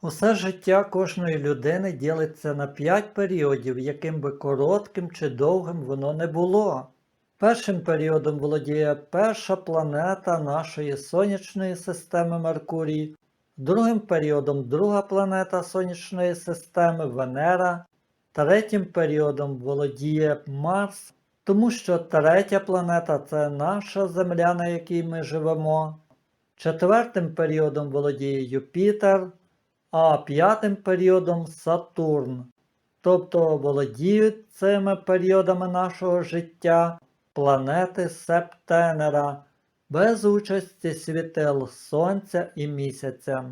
Усе життя кожної людини ділиться на п'ять періодів, яким би коротким чи довгим воно не було. Першим періодом володіє перша планета нашої сонячної системи Меркурій, другим періодом друга планета сонячної системи Венера, третім періодом володіє Марс, тому що третя планета це наша Земля, на якій ми живемо. Четвертим періодом володіє Юпітер, а п'ятим періодом Сатурн. Тобто володіють цими періодами нашого життя планети Септенера без участі світил Сонця і місяця.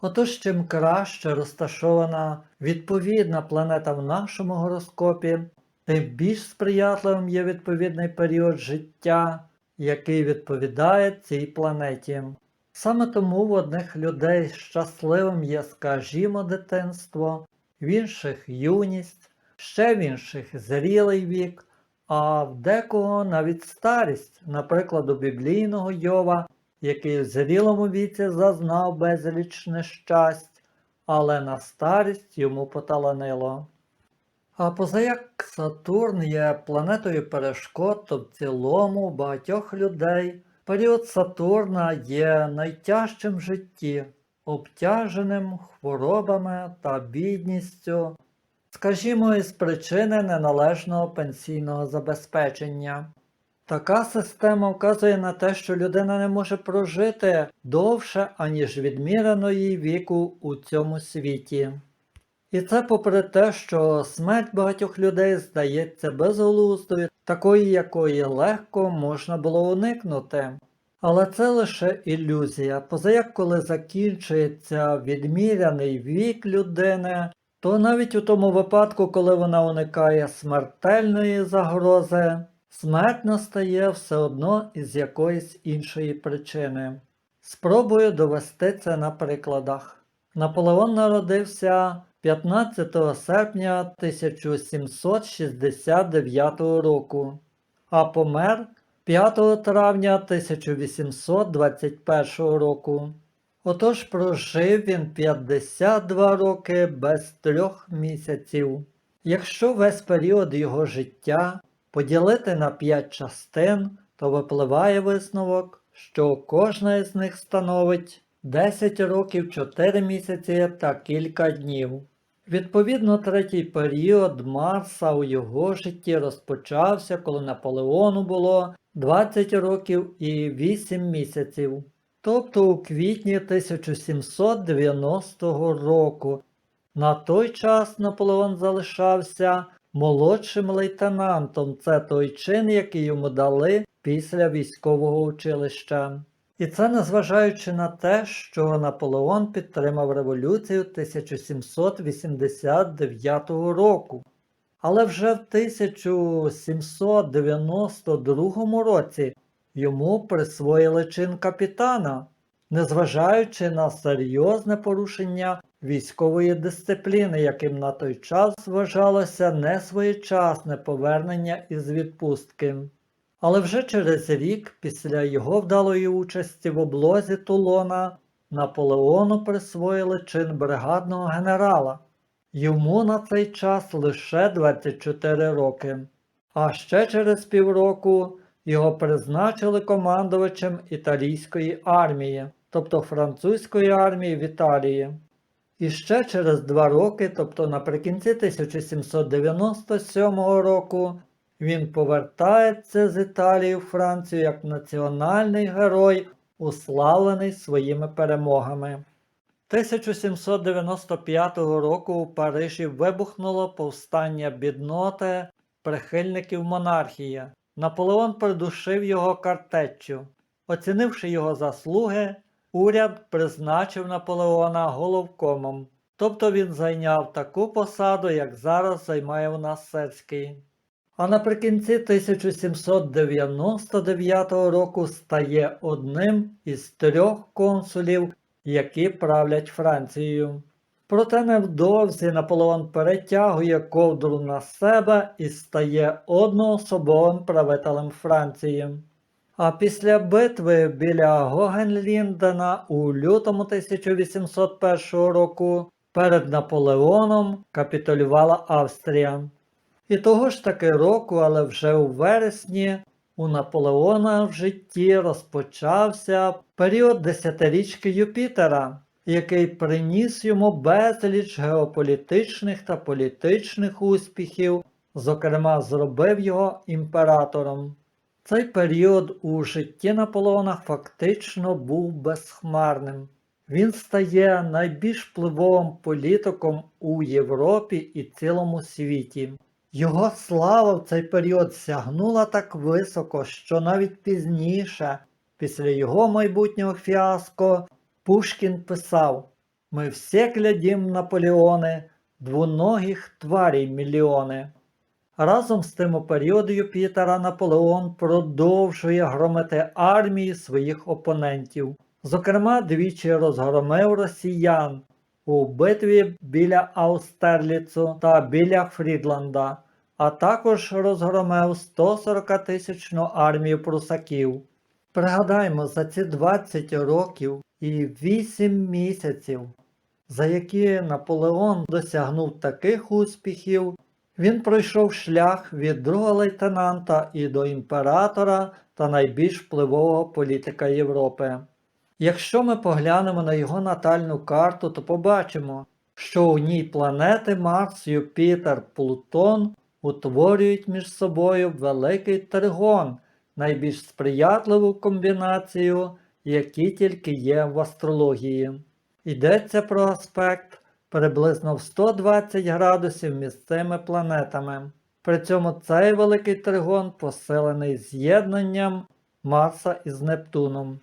Отож, чим краще розташована відповідна планета в нашому гороскопі, тим більш сприятливим є відповідний період життя, який відповідає цій планеті. Саме тому в одних людей щасливим є, скажімо, дитинство, в інших юність, ще в інших зрілий вік, а в декого навіть старість, наприклад, у біблійного Йова, який в зрілому віці зазнав безліч нещасть, але на старість йому поталанило. А позаяк Сатурн є планетою перешкод, то в цілому багатьох людей період Сатурна є найтяжчим в житті, обтяженим хворобами та бідністю, скажімо, із причини неналежного пенсійного забезпечення. Така система вказує на те, що людина не може прожити довше, аніж відмірено їй віку у цьому світі. І це попри те, що смерть багатьох людей здається безглуздою, такої, якої легко можна було уникнути. Але це лише ілюзія. Позаяк, коли закінчується відміряний вік людини, то навіть у тому випадку, коли вона уникає смертельної загрози, смерть настає все одно із якоїсь іншої причини. Спробую довести це на прикладах. Наполеон народився 15 серпня 1769 року, а помер 5 травня 1821 року. Отож прожив він 52 роки без трьох місяців. Якщо весь період його життя поділити на 5 частин, то випливає висновок, що кожна із них становить 10 років 4 місяці та кілька днів. Відповідно, третій період Марса у його житті розпочався, коли Наполеону було 20 років і 8 місяців, тобто у квітні 1790 року. На той час Наполеон залишався молодшим лейтенантом. Це той чин, який йому дали після військового училища. І це незважаючи на те, що Наполеон підтримав революцію 1789 року. Але вже в 1792 році йому присвоїли чин капітана, незважаючи на серйозне порушення військової дисципліни, яким на той час вважалося несвоєчасне повернення із відпустки. Але вже через рік після його вдалої участі в облозі Тулона Наполеону присвоїли чин бригадного генерала. Йому на цей час лише 24 роки. А ще через півроку його призначили командувачем італійської армії, тобто французької армії в Італії. І ще через два роки, тобто наприкінці 1797 року, він повертається з Італії в Францію як національний герой, уславлений своїми перемогами. 1795 року у Парижі вибухнуло повстання бідноти прихильників монархії. Наполеон придушив його картеччю. Оцінивши його заслуги, уряд призначив Наполеона головкомом, тобто він зайняв таку посаду, як зараз займає у нас Сецький. А наприкінці 1799 року стає одним із трьох консулів, які правлять Францією. Проте невдовзі Наполеон перетягує ковдру на себе і стає одноособовим правителем Франції. А після битви біля Гогенліндена у лютому 1801 року перед Наполеоном капітулювала Австрія. І того ж таки року, але вже у вересні, у Наполеона в житті розпочався період десятирічки Юпітера, який приніс йому безліч геополітичних та політичних успіхів, зокрема, зробив його імператором. Цей період у житті Наполеона фактично був безхмарним. Він стає найбільш впливовим політиком у Європі і цілому світі. Його слава в цей період сягнула так високо, що навіть пізніше, після його майбутнього фіаско, Пушкін писав Ми всі глядім Наполеони, двуногих тварей мільйони. Разом з тим у період Юпітера Наполеон продовжує громити армії своїх опонентів. Зокрема, двічі розгромив росіян у битві біля Аустерліцу та біля Фрідланда, а також розгромив 140 тисячну армію прусаків. Пригадаймо, за ці 20 років і 8 місяців, за які Наполеон досягнув таких успіхів, він пройшов шлях від другого лейтенанта і до імператора та найбільш впливового політика Європи. Якщо ми поглянемо на його натальну карту, то побачимо, що у ній планети Марс, Юпітер, Плутон утворюють між собою великий тригон, найбільш сприятливу комбінацію, які тільки є в астрології. Йдеться про аспект приблизно в 120 градусів між цими планетами. При цьому цей великий тригон посилений з'єднанням Марса із Нептуном.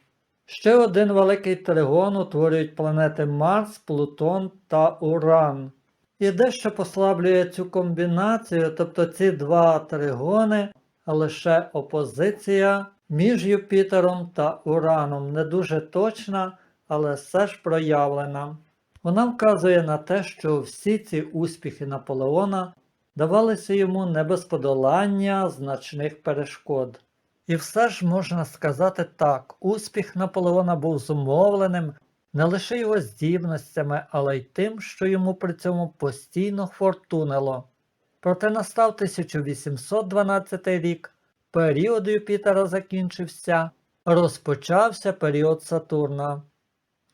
Ще один великий тригон утворюють планети Марс, Плутон та Уран. І дещо послаблює цю комбінацію, тобто ці два тригони, лише опозиція між Юпітером та Ураном не дуже точна, але все ж проявлена. Вона вказує на те, що всі ці успіхи Наполеона давалися йому не без подолання значних перешкод. І все ж можна сказати так, успіх Наполеона був зумовленим не лише його здібностями, але й тим, що йому при цьому постійно фортунило. Проте настав 1812 рік, період Юпітера закінчився, розпочався період Сатурна.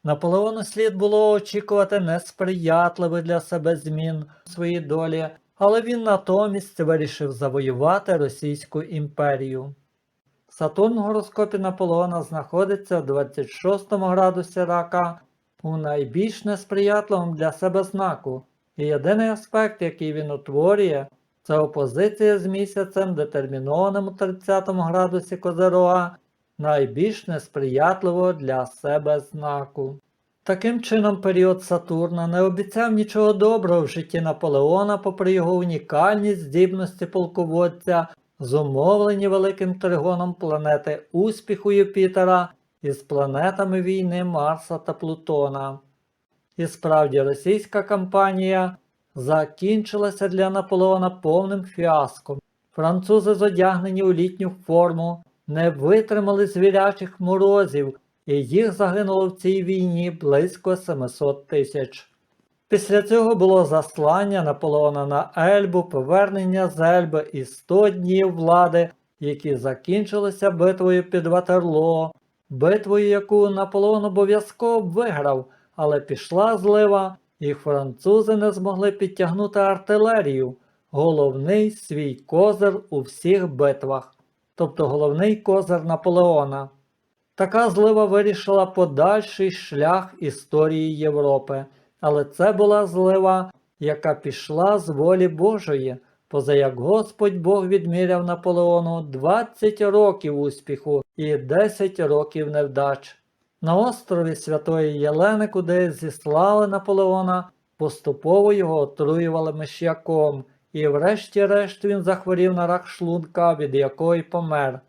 Наполеону слід було очікувати несприятливих для себе змін у своїй долі, але він натомість вирішив завоювати Російську імперію. Сатурн в гороскопі Наполеона знаходиться в 26 градусі рака у найбільш несприятливому для себе знаку, і єдиний аспект, який він утворює, це опозиція з місяцем, детермінованим у 30 градусі Козерога, найбільш несприятливого для себе знаку. Таким чином, період Сатурна не обіцяв нічого доброго в житті Наполеона, попри його унікальність здібності полководця, зумовлені великим тригоном планети успіху Юпітера із планетами війни Марса та Плутона. І справді російська кампанія закінчилася для Наполеона повним фіаском. Французи, зодягнені у літню форму, не витримали звірячих морозів, і їх загинуло в цій війні близько 700 тисяч. Після цього було заслання Наполеона на Ельбу, повернення з Ельби і 100 днів влади, які закінчилися битвою під Ватерлоо, битвою, яку Наполеон обов'язково виграв, але пішла злива, і французи не змогли підтягнути артилерію, головний свій козир у всіх битвах, тобто головний козир Наполеона. Така злива вирішила подальший шлях історії Європи, але це була злива, яка пішла з волі Божої, поза як Господь Бог відміряв Наполеону 20 років успіху і 10 років невдач. На острові Святої Єлени, куди зіслали Наполеона, поступово його отруювали миш'яком, і врешті-решт він захворів на рак шлунка, від якої помер.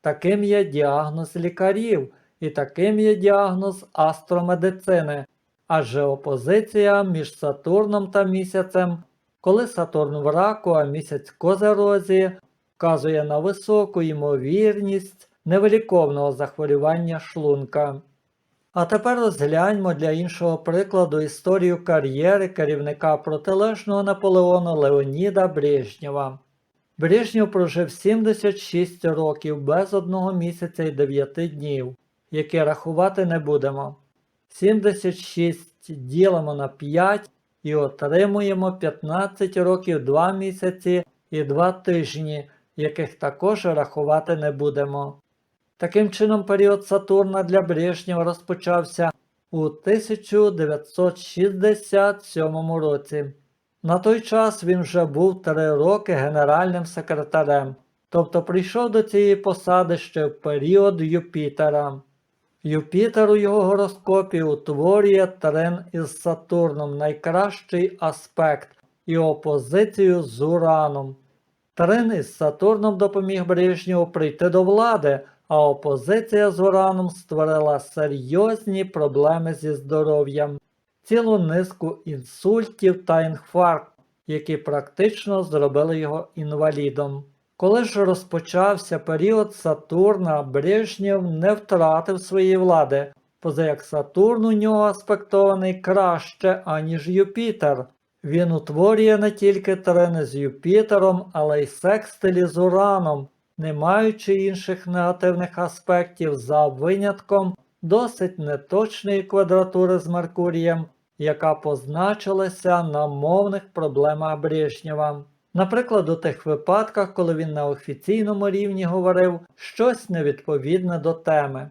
Таким є діагноз лікарів, і таким є діагноз астромедицини, адже опозиція між Сатурном та місяцем, коли Сатурн в раку, а місяць в козерозі, вказує на високу ймовірність невиліковного захворювання шлунка. А тепер розгляньмо для іншого прикладу історію кар'єри керівника протилежного Наполеону Леоніда Брежнєва. Брежнєв прожив 76 років без одного місяця і 9 днів, які рахувати не будемо. 76 ділимо на 5 і отримуємо 15 років 2 місяці і 2 тижні, яких також рахувати не будемо. Таким чином, період Сатурна для Брежнєва розпочався у 1967 році. На той час він вже був три роки генеральним секретарем, тобто прийшов до цієї посади ще в період Юпітера. Юпітер у його гороскопі утворює трин із Сатурном найкращий аспект і опозицію з Ураном. Трин із Сатурном допоміг Брежнєву прийти до влади, а опозиція з Ураном створила серйозні проблеми зі здоров'ям, цілу низку інсультів та інфарктів, які практично зробили його інвалідом. Коли ж розпочався період Сатурна, Брежнєв не втратив своєї влади, поза як Сатурн у нього аспектований краще, аніж Юпітер. Він утворює не тільки трени з Юпітером, але й секстилі з Ураном, не маючи інших негативних аспектів за винятком досить неточної квадратури з Меркурієм, яка позначилася на мовних проблемах Брежнєва. Наприклад, у тих випадках, коли він на офіційному рівні говорив щось невідповідне до теми.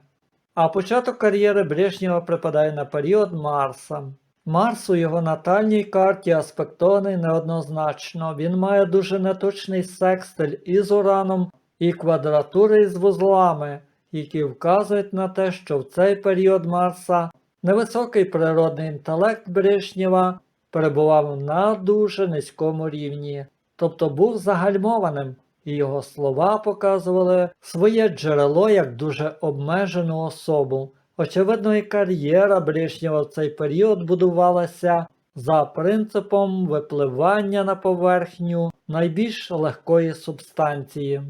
А початок кар'єри Брежнєва припадає на період Марса. Марс у його натальній карті аспектований неоднозначно. Він має дуже неточний секстиль із Ураном і квадратури із вузлами, які вказують на те, що в цей період Марса невисокий природний інтелект Брежнєва перебував на дуже низькому рівні, тобто був загальмованим, і його слова показували своє джерело як дуже обмежену особу. Очевидно, і кар'єра Брежнєва в цей період будувалася за принципом випливання на поверхню найбільш легкої субстанції.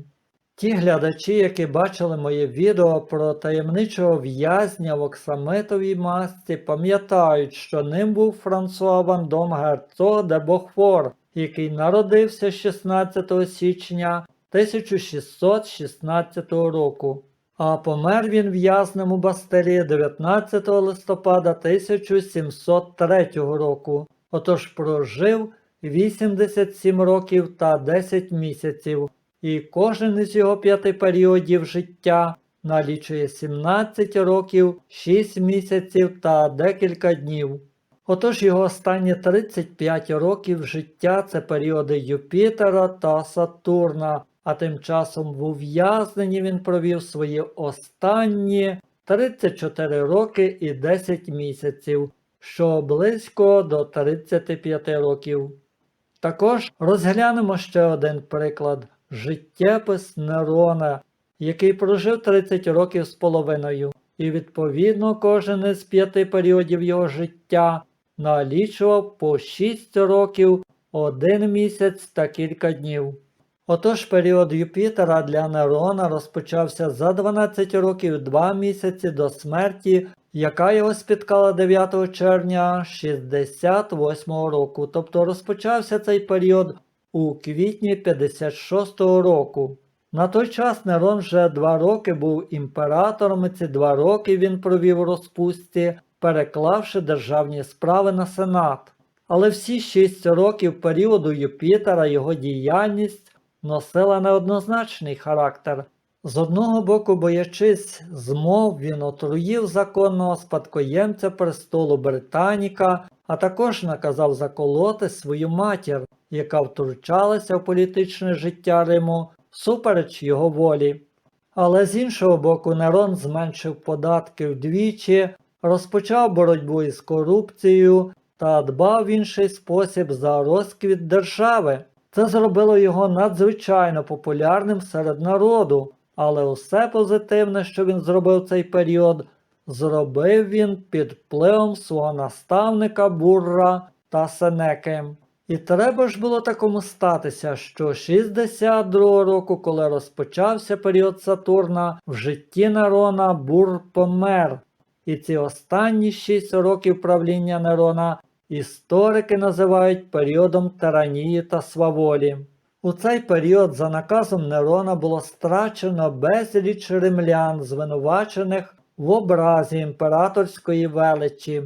Ті глядачі, які бачили моє відео про таємничого в'язня в оксамитовій масці, пам'ятають, що ним був Франсуа Вандом Герцог де Бохфор, який народився 16 січня 1616 року. А помер він в'язнем у Бастилії 19 листопада 1703 року, отож прожив 87 років та 10 місяців, і кожен із його п'яти періодів життя налічує 17 років, 6 місяців та декілька днів. Отож його останні 35 років життя це періоди Юпітера та Сатурна, а тим часом в ув'язненні він провів свої останні 34 роки і 10 місяців, що близько до 35 років. Також розглянемо ще один приклад життєпис Нерона, який прожив 30 років з половиною, і відповідно кожен із п'яти періодів його життя налічував по 6 років, 1 місяць та кілька днів. Отож період Юпітера для Нерона розпочався за 12 років 2 місяці до смерті, яка його спіткала 9 червня 68 року, тобто розпочався цей період у квітні 56-го року. На той час Нерон вже два роки був імператором, і ці два роки він провів у розпустці, переклавши державні справи на сенат. Але всі шість років періоду Юпітера його діяльність носила неоднозначний характер. З одного боку, боячись змов, він отруїв законного спадкоємця престолу Британіка, а також наказав заколоти свою матір, яка втручалася в політичне життя Риму супереч його волі. Але з іншого боку, Нерон зменшив податки вдвічі, розпочав боротьбу із корупцією та дбав в інший спосіб за розквіт держави. Це зробило його надзвичайно популярним серед народу, але усе позитивне, що він зробив цей період, зробив він під впливом свого наставника Бурра та Сенеки. І треба ж було такому статися, що 62 року, коли розпочався період Сатурна, в житті Нерона Бур помер. І ці останні 6 років правління Нерона історики називають періодом тиранії та сваволі. У цей період за наказом Нерона було страчено безліч римлян, звинувачених в образі імператорської величі.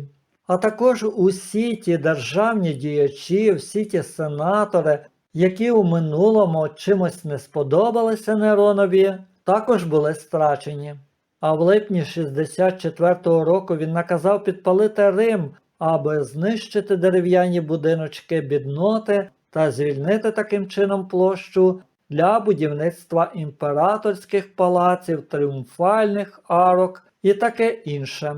А також усі ті державні діячі, всі ті сенатори, які у минулому чимось не сподобалися Неронові, також були страчені. А в липні 64-го року він наказав підпалити Рим, аби знищити дерев'яні будиночки бідноти та звільнити таким чином площу для будівництва імператорських палаців, тріумфальних арок і таке інше.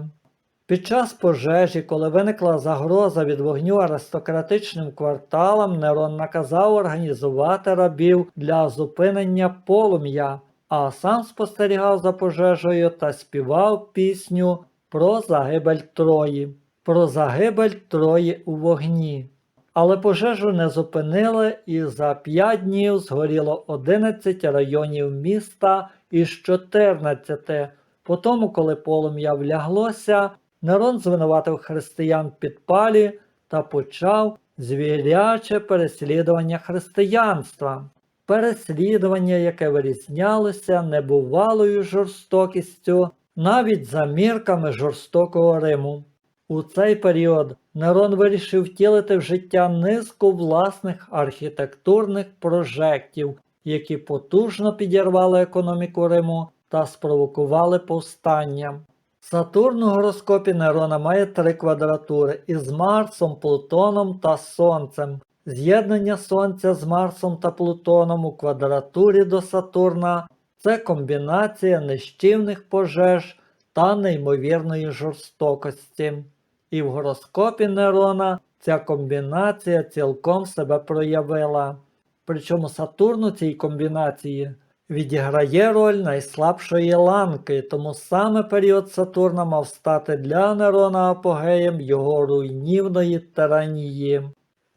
Під час пожежі, коли виникла загроза від вогню аристократичним кварталам, Нерон наказав організувати рабів для зупинення полум'я, а сам спостерігав за пожежею та співав пісню про загибель Трої, про загибель Трої у вогні. Але пожежу не зупинили і за 5 днів згоріло 11 районів міста із 14. По тому, коли полум'я вляглося, Нерон звинуватив християн підпалі та почав звіряче переслідування християнства. Переслідування, яке вирізнялося небувалою жорстокістю, навіть за мірками жорстокого Риму. У цей період Нерон вирішив втілити в життя низку власних архітектурних прожектів, які потужно підірвали економіку Риму та спровокували повстання. Сатурн у гороскопі Нерона має три квадратури із Марсом, Плутоном та Сонцем. З'єднання Сонця з Марсом та Плутоном у квадратурі до Сатурна це комбінація нищівних пожеж та неймовірної жорстокості. І в гороскопі Нерона ця комбінація цілком себе проявила. Причому Сатурн у цій комбінації відіграє роль найслабшої ланки, тому саме період Сатурна мав стати для Нерона апогеєм його руйнівної тиранії.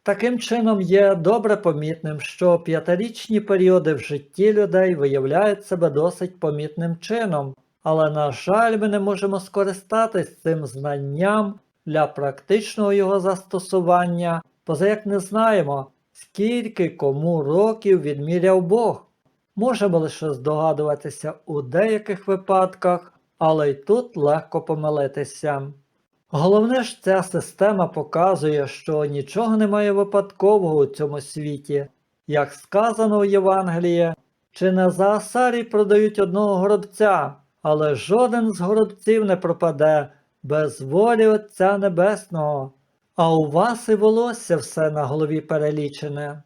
Таким чином є добре помітним, що п'ятирічні періоди в житті людей виявляють себе досить помітним чином, але, на жаль, ми не можемо скористатись цим знанням для практичного його застосування, поза як не знаємо, скільки кому років відміряв Бог. Можемо лише здогадуватися у деяких випадках, але й тут легко помилитися. Головне ж, ця система показує, що нічого немає випадкового у цьому світі. Як сказано у Євангелії, чи не за Асарій продають одного горобця, але жоден з горобців не пропаде без волі Отця Небесного, а у вас і волосся все на голові перелічене.